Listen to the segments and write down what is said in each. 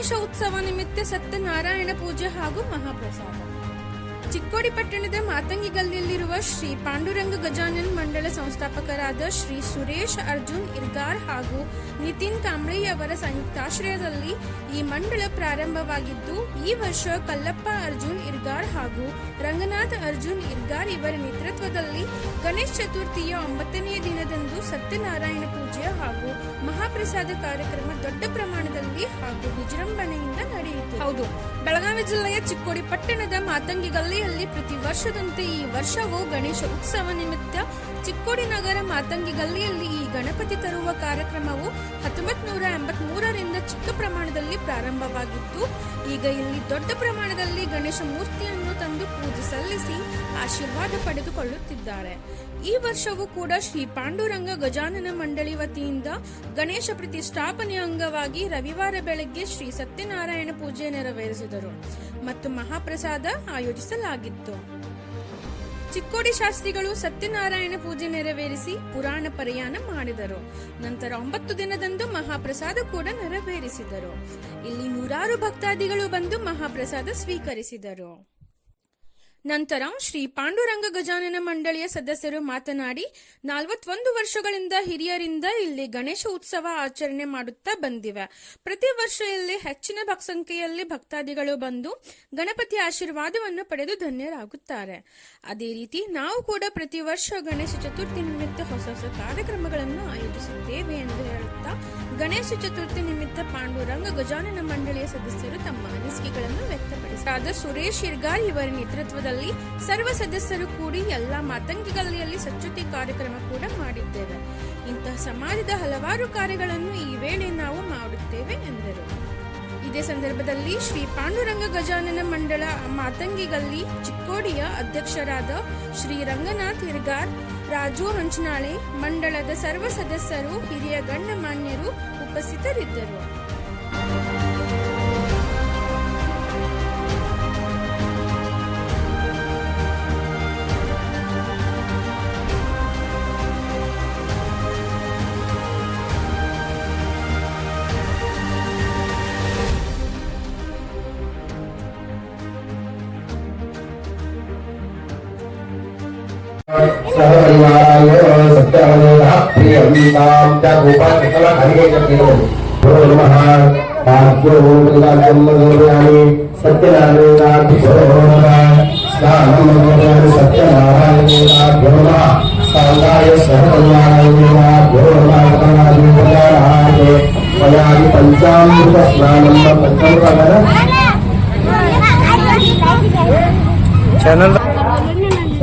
ಗಣೇಶ ಉತ್ಸವ ನಿಮಿತ್ತ ಸತ್ಯನಾರಾಯಣ ಪೂಜೆ ಹಾಗೂ ಮಹಾಪ್ರಸಾದ. ಚಿಕ್ಕೋಡಿ ಪಟ್ಟಣದ ಮಾತಂಗಿ ಗಲ್ಲಿಯಲ್ಲಿರುವ ಶ್ರೀ ಪಾಂಡುರಂಗ ಗಜಾನನ್ ಮಂಡಳ ಸಂಸ್ಥಾಪಕರಾದ ಶ್ರೀ ಸುರೇಶ್ ಅರ್ಜುನ್ ಇರ್ಗಾರ್ ಹಾಗೂ ನಿತಿನ್ ಕಾಂಬ್ಳೆ ಅವರ ಸಂಯುಕ್ತಾಶ್ರಯದಲ್ಲಿ ಈ ಮಂಡಳ ಪ್ರಾರಂಭವಾಗಿದ್ದು, ಈ ವರ್ಷ ಕಲ್ಲಪ್ಪ ಅರ್ಜುನ್ ಇರ್ಗಾರ್ ಹಾಗೂ ರಂಗನಾಥ್ ಅರ್ಜುನ್ ಇರ್ಗಾರ್ ಇವರ ನೇತೃತ್ವದಲ್ಲಿ ಗಣೇಶ ಚತುರ್ಥಿಯ ಒಂಬತ್ತನೆಯ ದಿನದಂದು ಸತ್ಯನಾರಾಯಣ ಪೂಜೆ ಹಾಗೂ ಮಹಾಪ್ರಸಾದ ಕಾರ್ಯಕ್ರಮ ದೊಡ್ಡ ಪ್ರಮಾಣದಲ್ಲಿ ಹಾಗೂ ವಿಜೃಂಭಣೆಯಿಂದ ನಡೆಯಿತು. ಹೌದು. ಬೆಳಗಾವಿ ಜಿಲ್ಲೆಯ ಚಿಕ್ಕೋಡಿ ಪಟ್ಟಣದ ಮಾತಂಗಿ ಗಲ್ಲಿಯಲ್ಲಿ ಪ್ರತಿ ವರ್ಷದಂತೆ ಈ ವರ್ಷವೂ ಗಣೇಶ ಉತ್ಸವ ನಿಮಿತ್ತ ಚಿಕ್ಕೋಡಿ ನಗರ ಮಾತಂಗಿ ಗಲ್ಲಿಯಲ್ಲಿ ಈ ಗಣಪತಿ ತರುವ ಕಾರ್ಯಕ್ರಮವು ಹತ್ತೊಂಬತ್ ನೂರ ಎಂಬತ್ ಮೂರರಿಂದ ಚಿಕ್ಕ ಪ್ರಮಾಣದಲ್ಲಿ ಪ್ರಾರಂಭವಾಗಿತ್ತು. ಈಗ ಇಲ್ಲಿ ದೊಡ್ಡ ಪ್ರಮಾಣದಲ್ಲಿ ಗಣೇಶ ಮೂರ್ತಿಯನ್ನು ತಂದು ಪೂಜೆ ಸಲ್ಲಿಸಿ ಆಶೀರ್ವಾದ ಪಡೆದುಕೊಳ್ಳುತ್ತಿದ್ದಾರೆ. ಈ ವರ್ಷವೂ ಕೂಡ ಶ್ರೀ ಪಾಂಡುರಂಗ ಗಜಾನನ ಮಂಡಳಿ ವತಿಯಿಂದ ಗಣೇಶ ಪ್ರತಿಷ್ಠಾಪನೆ ಅಂಗವಾಗಿ ರವಿವಾರ ಬೆಳಗ್ಗೆ ಶ್ರೀ ಸತ್ಯನಾರಾಯಣ ಪೂಜೆ ನೆರವೇರಿಸಿದರು. ಮತ್ತು ಮಹಾಪ್ರಸಾದ ಆಯೋಜಿಸಲಾಗಿತ್ತು. ಚಿಕ್ಕೋಡಿ ಶಾಸ್ತ್ರಿಗಳು ಸತ್ಯನಾರಾಯಣ ಪೂಜೆ ನೆರವೇರಿಸಿ ಪುರಾಣ ಪರ್ಯಾಣ ಮಾಡಿದರು. ನಂತರ ಒಂಬತ್ತು ದಿನದಂದು ಮಹಾಪ್ರಸಾದ ಕೂಡ ನೆರವೇರಿಸಿದರು. ಇಲ್ಲಿ ನೂರಾರು ಭಕ್ತಾದಿಗಳು ಬಂದು ಮಹಾಪ್ರಸಾದ ಸ್ವೀಕರಿಸಿದರು. ನಂತರ ಶ್ರೀ ಪಾಂಡುರಂಗ ಗಜಾನನ ಮಂಡಳಿಯ ಸದಸ್ಯರು ಮಾತನಾಡಿ, ನಲವತ್ತೊಂದು ವರ್ಷಗಳಿಂದ ಹಿರಿಯರಿಂದ ಇಲ್ಲಿ ಗಣೇಶ ಉತ್ಸವ ಆಚರಣೆ ಮಾಡುತ್ತಾ ಬಂದಿವೆ. ಪ್ರತಿ ವರ್ಷ ಇಲ್ಲಿ ಹೆಚ್ಚಿನ ಸಂಖ್ಯೆಯಲ್ಲಿ ಭಕ್ತಾದಿಗಳು ಬಂದು ಗಣಪತಿ ಆಶೀರ್ವಾದವನ್ನು ಪಡೆದು ಧನ್ಯರಾಗುತ್ತಾರೆ. ಅದೇ ರೀತಿ ನಾವು ಕೂಡ ಪ್ರತಿ ವರ್ಷ ಗಣೇಶ ಚತುರ್ಥಿ ನಿಮಿತ್ತ ಹೊಸ ಹೊಸ ಕಾರ್ಯಕ್ರಮಗಳನ್ನು ಆಯೋಜಿಸುತ್ತೇವೆ ಎಂದು ಹೇಳುತ್ತಾ, ಗಣೇಶ ಚತುರ್ಥಿ ನಿಮಿತ್ತ ಪಾಂಡುರಂಗ ಗಜಾನನ ಮಂಡಳಿಯ ಸದಸ್ಯರು ತಮ್ಮ ಅನಿಸಿಕೆಗಳನ್ನು ವ್ಯಕ್ತಪಡಿಸಿದ ಸುರೇಶ್ ಇರ್ಗಾರ್ ಇವರ ನೇತೃತ್ವದಲ್ಲಿ ಸರ್ವ ಸದಸ್ಯರು ಕೂಡಿ ಎಲ್ಲ ಮಾತಂಗಿ ಗಲ್ಲಿಯಲ್ಲಿ ಸ್ವಚ್ಛತೆ ಕಾರ್ಯಕ್ರಮ ಕೂಡ ಮಾಡಿದ್ದೇವೆ. ಇಂತಹ ಸಮಾಜದ ಹಲವಾರು ಕಾರ್ಯಗಳನ್ನು ಈ ವೇಳೆ ನಾವು ಮಾಡುತ್ತೇವೆ ಎಂದರು. ಇದೇ ಸಂದರ್ಭದಲ್ಲಿ ಶ್ರೀ ಪಾಂಡುರಂಗ ಗಜಾನನ ಮಂಡಳ ಮಾತಂಗಿಗಲ್ಲಿ ಚಿಕ್ಕೋಡಿಯ ಅಧ್ಯಕ್ಷರಾದ ಶ್ರೀ ರಂಗನಾಥ್ ಹಿರ್ಗಾರ್, ರಾಜು ಹಂಚನಾಳೆ, ಮಂಡಳದ ಸರ್ವ ಸದಸ್ಯರು, ಹಿರಿಯ ಗಣ್ಯಮಾನ್ಯರು ಉಪಸ್ಥಿತರಿದ್ದರು. सहरिवाय सत्यवदेवः प्रियं तां च गोपालकलाहरिवेकपिरो भो नमः भाग्योपदिकाजन्मदोर्याणि सत्यनारायणाभ्यो नमः स्नानमदोर्याणि सत्यनारायणेनाभ्यो नमः सान्दाय सहकल्याणायेनाभ्यो नमः मया पञ्चामृतस्नानं पञ्चमृतः चैनल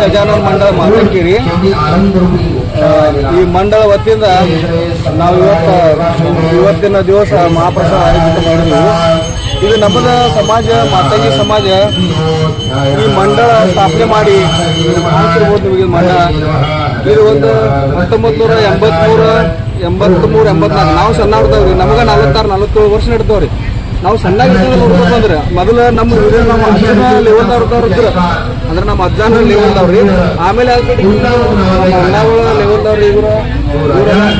ಗಜಾನನ ಮಂಡಳ ಮಾತಾಡ್ತೀರಿ. ಈ ಮಂಡಳ ವತಿಯಿಂದ ನಾವು ಇವತ್ತು, ಇವತ್ತಿನ ದಿವಸ ಮಹಾಪ್ರಸಾದ ಆಯೋಜಿತ ಮಾಡಿದ್ವಿ. ಇದು ನಮ್ಮದ ಸಮಾಜ ಮಾತಾಜಿ ಸಮಾಜ. ಈ ಮಂಡಳ ಸ್ಥಾಪನೆ ಮಾಡಿ ಮಾಡ್ತಿರ್ಬೋದು ನಿಮಗೆ ಮಂಡಳ ಇದು ಒಂದು ಹತ್ತೊಂಬತ್ತು ನೂರ ಎಂಬತ್ಮೂರು ಎಂಬತ್ತ್ಮೂರು ಎಂಬತ್ನಾಲ್ಕು. ನಾವು ಸಣ್ಣ ಹುಡ್ತಾವ್ರಿ ನಮಗೆ ನಲವತ್ತಾರು, ನಲವತ್ತೇಳು ವರ್ಷ ನಡ್ತಾವ್ರಿ. ನಾವು ಸಣ್ಣಾಗಿರ್ತದೆ ನೋಡ್ಬೇಕು ಅಂದ್ರೆ ಮೊದಲು ನಮ್ಮ ಹಿರಿಯರು ನಮ್ಮ ಅಜ್ಜನ ಇದ್ರು. ಅಂದ್ರೆ ನಮ್ಮ ಅಜ್ಜನ ಲೆವೆಲ್ದವ್ರಿ ಆಮೇಲೆ ಆಗ್ಬಿಟ್ಟು ಅಣ್ಣಗಳ ಲೆವೆಲ್ದವ್ರು ಇವರು.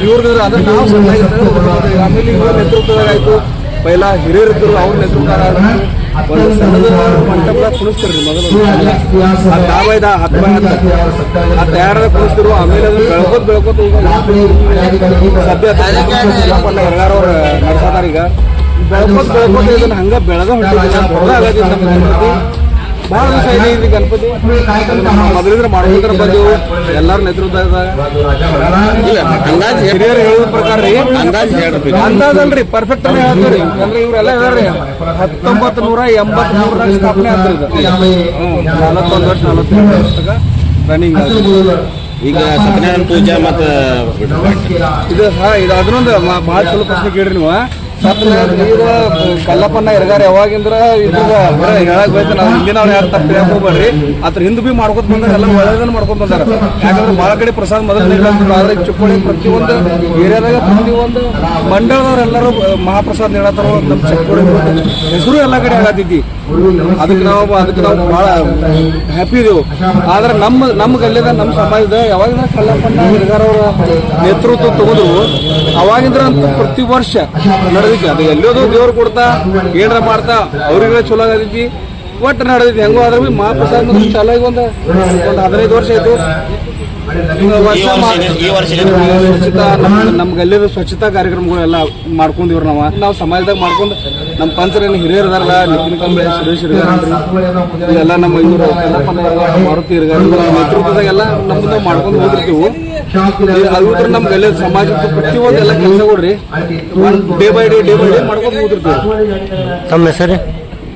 ಇವ್ರಿದ್ರು ಅಂದ್ರೆ ನಾವು ನೋಡ್ಬೇಕು. ಆಮೇಲೆ ಇವ್ರ ನೇತೃತ್ವದಾಗ ಆಯ್ತು. ಪೈಲ ಹಿರಿಯರು ಇದ್ರು ಅವ್ರ ನೇತೃತ್ವದಾಗ ಒಂದು ಸಣ್ಣದ ಮಂಟಪ ಕುಣಿಸ್ತಾರೆ ಮೊದಲು. ಆ ಆಬೈದ ಹತ್ತು ಬೈ ಹತ್ತು ಕುಣಿಸ್ತಿರು ಆಮೇಲೆ ಅದು ಬೆಳ್ಕೋತ ಬೆಳ್ಕೋತ ಈಗ ಸದ್ಯ ಎಲ್ಲಾರು ನಡ್ಸತಾರ ಈಗ. ಹಂಗ ಭಾಳ ದಿವಸ ಇದೆ ಇದು ಗಣಪತಿ. ಮೊದಲಿಂದ ಮಾಡ್ಕೊಂಡ್ರ ಬಂದೆವು ಎಲ್ಲಾರ ನೇತೃತ್ವದಾಗ ಅಂದಾಜ್ ಹಿರಿಯರು ಹೇಳಿದ ಪ್ರಕಾರ ರೀ ಅಂದಾಜ್ ಹೇಳ್ರಿ ಅಂದಾಜ್ ಅಲ್ರಿ ಪರ್ಫೆಕ್ಟ್ ಅನ್ನ ಹೇಳ್ತೀರಿ ಅಂದ್ರೆ ಇವರೆಲ್ಲ ಹೇಳ್ರಿ ಹತ್ತೊಂಬತ್ತು ನೂರ ಎಂಬತ್ ಮೂರರಾಗ ಸ್ಥಾಪನೆ ಆದ್ರಿ ಇದು. ಹ್ಮ್, ನಲವತ್ತೊಂದು ವರ್ಷ ನಲವತ್ತೆರಡು ವರ್ಷದಾಗ ರನ್ನಿಂಗ್ ಈಗ ಸತ್ಯನಾರಾಯಣ ಪೂಜಾ ಮತ್ತೆ ಇದು ಹಾ ಇದು ಅದನ್ನೊಂದು ಭಾಳ ಚಲೋ ಪ್ರಶ್ನೆ ಕೇಳ್ರಿ ನೀವು. ಇದು ಕಲ್ಲಪ್ಪನ ಎರಗಾರ ಯಾವಾಗಿಂದ್ರ ಹೇಳಕ್ ಬೈತ ನಾವು ಹಿಂದಿನ ಅವ್ರು ಯಾರು ತಪ್ಪು ಹೋಗ್ಬೇಡ್ರಿ. ಅದ್ರ ಹಿಂದ್ ಬಿ ಮಾಡ್ಕೊತ ಬಂದ್ರೆ ಎಲ್ಲ ಒಳ್ಳೇದನ್ನ ಮಾಡ್ಕೊಂಡ್ ಬಂದಾರ. ಯಾಕಂದ್ರೆ ಭಾಳ ಕಡೆ ಪ್ರಸಾದ ಮೊದಲು ನೀಡ್ಲಾಗ್ತಿದ್ರು ಆದ್ರೆ ಚಿಕ್ಕೋಳಿ ಪ್ರತಿಯೊಂದು ಏರಿಯಾದಾಗ ಪ್ರತಿಯೊಂದು ಮಂಡಳದವ್ರೆಲ್ಲರೂ ಮಹಾಪ್ರಸಾದ ನೀಡತ್ತಾರ ನಮ್ಮ ಚಿಕ್ಕೋಳಿ ಹೆಸರು ಎಲ್ಲ ಕಡೆ ಆಗತ್ತಿದ್ದಿ ಅದಕ್ಕೆ ನಾವು ಅದಕ್ಕೆ ನಾವು ಭಾಳ ಹ್ಯಾಪಿ ಇದೆವು. ಆದ್ರೆ ನಮ್ಮ ನಮ್ಮ ಅಲ್ಲಿದ ನಮ್ಮ ಸಮಾಜದ ಯಾವಾಗಿಂದ ಕಲ್ಲಪ್ಪನ ಹಿರಿಗಾರ ಅವರ ನೇತೃತ್ವ ತಗೊಂಡು ಅವಾಗಿಂದ್ರ ಪ್ರತಿ ವರ್ಷ ನಡೆದೈತಿ ಅದು ಎಲ್ಲೋದು ದೇವ್ರು ಕೊಡ್ತಾ ಏನಾರ ಮಾಡ್ತಾ ಅವ್ರಿಗೆ ಚಲೋ ಆಗತೈತಿ. ಒಟ್ಟು ನಡೆದಿದ್ದು ಹೆಂಗೋ ಆದ್ರೆ ಬಿ ಮಹಾಪ್ರಸಾದ್ ಚಾಲು ಆಗಿ ಒಂದು ಒಂದು ಹದಿನೈದು ವರ್ಷ ಆಯ್ತು. ಸ್ವಚ್ಛತಾ ನಮ್ಮ ಗಲ್ಲಿದ ಸ್ವಚ್ಛತಾ ಕಾರ್ಯಕ್ರಮಗಳೆಲ್ಲ ಮಾಡ್ಕೊಂಡಿವ್ರಿ ನಾವು. ನಾವು ಸಮಾಜದಾಗ ಮಾಡ್ಕೊಂಡು ನಮ್ಮ ಪಂಚರೇನು ಹಿರಿಯರು ಅದಾರಲ್ಲ ನಿತಿನ್ ಕಂಬಳೆ ಸುರೇಶ್ ಎಲ್ಲ ನಮ್ಮ ಇವರು ಮಾರುತಿ ಹಿರಿಗಾರ ಇವ್ರ ನೇತೃತ್ವದಾಗ ಎಲ್ಲ ನಮ್ದು ನಾವು ಮಾಡ್ಕೊಂಡು ಹೋಗಿರ್ತೀವಿ. ಅದ್ರ ನಮ್ಮ ಗಲ್ಲಿದ ಸಮಾಜದ ಪ್ರತಿಯೊಂದು ಎಲ್ಲ ಕೆಲಸಗಳ್ರಿ day by day day by day ಮಾಡ್ಕೊಂಡು ಹೋಗಿರ್ತೀವಿ. ತಮ್ಮ ಹೆಸರು?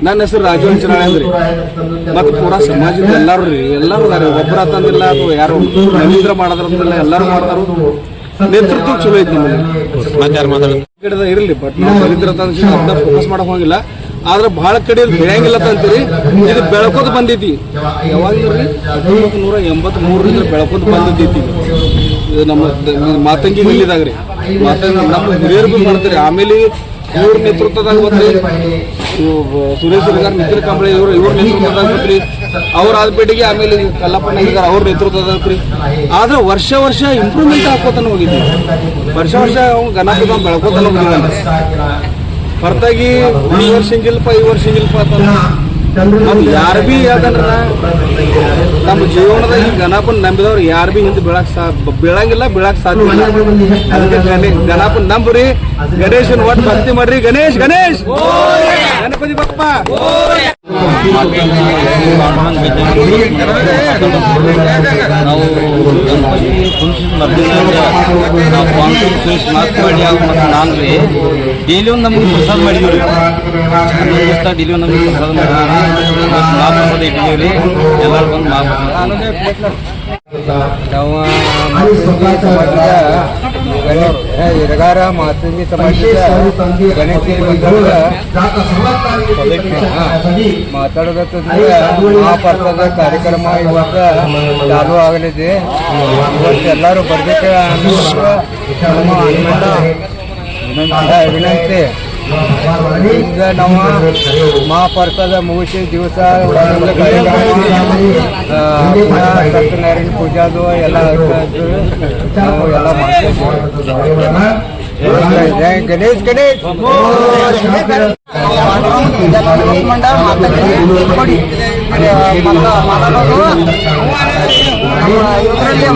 ನನ್ನ ಹೆಸರು ರಾಜು ಹಂಚನಾಳೆ ಅಂದ್ರಿ. ಮತ್ತೆ ಪೂರಾ ಸಮಾಜದ ಎಲ್ಲರೂ ರೀ ಎಲ್ಲಾರು ಅದಾರ. ಒಬ್ಬರ ತಂದಿಲ್ಲ ಅಥವಾ ಯಾರು ರವೀಂದ್ರ ಮಾಡೋದ್ರಂದಿಲ್ಲ ಎಲ್ಲಾರು ಮಾಡ್ತಾರು. ನೇತೃತ್ವ ಚಲೋ ಐತಿ ನಮ್ಮಲ್ಲಿ. ಕಡೆದ ಇರಲಿ ಬಟ್ ನಾವು ದಲಿತರ ಅದನ್ನ ಫೋಕಸ್ ಮಾಡಕ್ ಹೋಗಿಲ್ಲ. ಆದ್ರೆ ಬಹಳ ಕಡೆ ಬೆಳೆಯಂಗಿಲ್ಲ ಅಂತ ಅಂತೀರಿ. ಇದು ಬೆಳ್ಕೋತ ಬಂದೈತಿ. ಯಾವಾಗ ಹತ್ತೊಂಬತ್ತು ನೂರ ಎಂಬತ್ ಮೂರರಿಂದ ಬಂದಿದ್ದೈತಿ ಇದು. ನಮ್ಮ ಮಾತಂಗಿ ಗಲ್ಲಿದಾಗ ರೀ. ಮಾತಂಗಿ ನಮ್ಮ ಹಿರಿಯರು ಮಾಡ್ತಾರೆ. ಆಮೇಲೆ ಇವ್ರ ನೇತೃತ್ವದಾಗ ಬಂದ್ರಿ ಸುರೇಶ್ ಸರ್ಕಾರ ನಿತಿನ್ ಕಂಬಳಿ ಇವರು, ಇವ್ರ ನೇತೃತ್ವದಾಗ ಬಂದ್ರಿ ಅವ್ರ ಆದ್ಬೇಟಿಗೆ ಆಮೇಲೆ ಕಲ್ಲಪ್ಪಣ್ಣ ಹಿರಿಗಾರ್ ಅವ್ರ ನೇತೃತ್ವದಾಗ ಆದ್ರೆ ವರ್ಷ ವರ್ಷ ಇಂಪ್ರೂವ್ಮೆಂಟ್ ಹಾಕೋತಾನ ಹೋಗಿದ್ವಿ. ವರ್ಷ ವರ್ಷ ಅವ್ನು ಗಣಪತಿ ಬೆಳ್ಕೋತಾನ ಬೆಳ್ಕೋತಾನೆ ಹೋಗಿದ್ದಾನೆ ಹೊರತಾಗಿ ಈ ವರ್ಷ ಹಿಂಗಿಲ್ಪ, ಈ ವರ್ಷ ಹಿಂಗಿಲ್ಪ ಅಂತ. ನಾವು ಯಾರು ಬಿ ಯಾಕಂದ್ರ ನಮ್ಮ ಜೀವನದಾಗ ಈ ಗಣಪನ್ ನಂಬಿದವ್ರು ಯಾರು ಬಿ ಹಿಂದೆ ಬೀಳಕ್ ಸಾ ಬೀಳಂಗಿಲ್ಲ ಬೀಳಕ್ ಸಾಧ್ಯ ಇಲ್ಲ. ಅದಕ್ಕೆ ಗಣಪನ ಗಣಪನ್ ನಂಬ್ರಿ. ಗಣೇಶನ್ ಒಟ್ಟು ಭಕ್ತಿ ಮಾಡ್ರಿ. ಗಣೇಶ್ ಗಣೇಶ್! ಗಣಪತಿ ಬಪ್ಪ! ನಾವು ನಾವು ಕಾನ್ಫರೆನ್ಸ್ ಸುರೇಶ್ ಮಾತನಾಡಿ ಮತ್ತು ನಾನು ರೀ ಡೈಲಿ ಒಂದು ನಮಗೆ ಪ್ರಸಾದ ಮಾಡಿದ್ವಿ ರೀ ಡೈಲಿ ಒಂದು ನಮಗೆ ಪ್ರಸಾದ ಮಾಡಿದ್ವಿ ರೀ ಮಹಾಪ್ರಸಾದ ಇಟ್ಟಿದ್ದೀವಿ ರೀ ಎಲ್ಲರೂ ಬಂದು ಮಹಾಪ್ರಸಾದ ನಾವು ಹಿರಗಾರ ಮಾತಂಗಿ ಸಮಾಜದ ಗಣೇಶ ಮಾತಾಡೋದಂತಂದ್ರೆ ಮಹಾಪ್ರಸಾದ ಕಾರ್ಯಕ್ರಮ ಇವಾಗ ಚಾಲು ಆಗಲಿದೆ. ಇವತ್ತು ಎಲ್ಲರೂ ಬರ್ಬೇಕು ಅನ್ನೋದು ನಮ್ಮ ವಿನಂತಿ. ಈಗ ನಾವು ಮಹಾಪರ್ಸದ ಮುಗಿಸಿ ದಿವಸ ಸತ್ಯನಾರಾಯಣ ಪೂಜಾದು ಎಲ್ಲ ನಾವು ಎಲ್ಲ ಮಾಡ್ತೀವಿ. ಜೈ ಗಣೇಶ್. ಗಣೇಶ್ ಮಂಡಳ ಕೊಡಿ ಇದರಲ್ಲಿ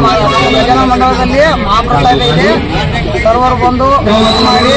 ಭಜನಾ ಮಂಡಳದಲ್ಲಿ ಮಹಾಪ್ರಸಾದ ಇದೆ. ಸರ್ವರ್ ಬಂದು ಮಾಡಿ